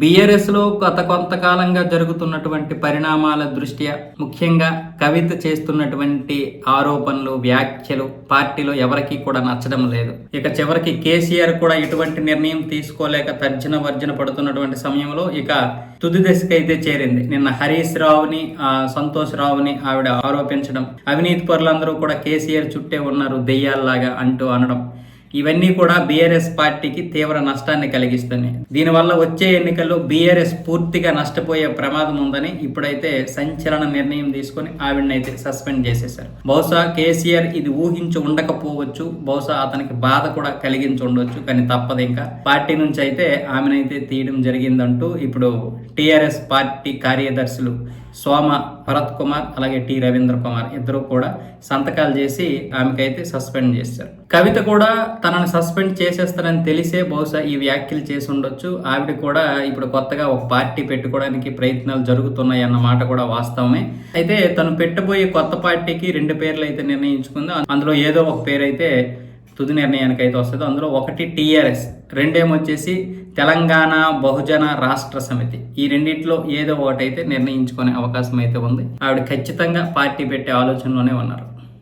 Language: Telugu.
బీఆర్ఎస్లో గత కొంతకాలంగా జరుగుతున్నటువంటి పరిణామాల దృష్ట్యా ముఖ్యంగా కవిత చేస్తున్నటువంటి ఆరోపణలు వ్యాఖ్యలు పార్టీలో ఎవరికీ కూడా నచ్చడం లేదు. ఇక చివరికి కేసీఆర్ కూడా ఇటువంటి నిర్ణయం తీసుకోలేక తర్జన వర్జన పడుతున్నటువంటి సమయంలో ఇక తుది దశకైతే చేరింది. నిన్న హరీష్ రావుని సంతోష్ రావుని ఆవిడ ఆరోపించడం అవినీతి పరులందరూ కూడా కేసీఆర్ చుట్టే ఉన్నారు దెయ్యాల్లాగా అంటూ అనడం. ఇవన్నీ కూడా బీఆర్ఎస్ పార్టీకి తీవ్ర నష్టాన్ని కలిగిస్తున్నాయి. దీనివల్ల వచ్చే ఎన్నికల్లో బీఆర్ఎస్ పూర్తిగా నష్టపోయే ప్రమాదం ఉందని ఇప్పుడైతే సంచలన నిర్ణయం తీసుకొని ఆవిడనైతే సస్పెండ్ చేసేశారు. బహుశా కేసీఆర్ ఇది ఊహించి ఉండకపోవచ్చు బహుశా అతనికి బాధ కూడా కలిగించి ఉండొచ్చు కానీ తప్పదు ఇంకా. పార్టీ నుంచి అయితే ఆమెనైతే తీయడం జరిగిందంటూ ఇప్పుడు టీఆర్ఎస్ పార్టీ కార్యదర్శులు సోమ భరత్ కుమార్ అలాగే టి. రవీంద్ర కుమార్ ఇద్దరు కూడా సంతకాలు చేసి ఆమెకైతే సస్పెండ్ చేశారు. కవిత కూడా తనను సస్పెండ్ చేసేస్తారని తెలిసే బహుశా ఈ వ్యాఖ్యలు చేసి ఉండొచ్చు. ఆవిడ కూడా ఇప్పుడు కొత్తగా ఒక పార్టీ పెట్టుకోవడానికి ప్రయత్నాలు జరుగుతున్నాయి అన్న మాట కూడా వాస్తవమే. అయితే తను పెట్టబోయే కొత్త పార్టీకి రెండు పేర్లు అయితే నిర్ణయించుకుంది. అందులో ఏదో ఒక పేరు అయితే తుది నిర్ణయానికి అయితే వస్తుంది. అందులో ఒకటి టీఆర్ఎస్ రెండేమొచ్చేసి తెలంగాణ బహుజన రాష్ట్ర సమితి. ఈ రెండిట్లో ఏదో ఒకటైతే నిర్ణయించుకునే అవకాశం అయితే ఉంది. ఆవిడ ఖచ్చితంగా పార్టీ పెట్టే ఆలోచనలోనే ఉన్నారు.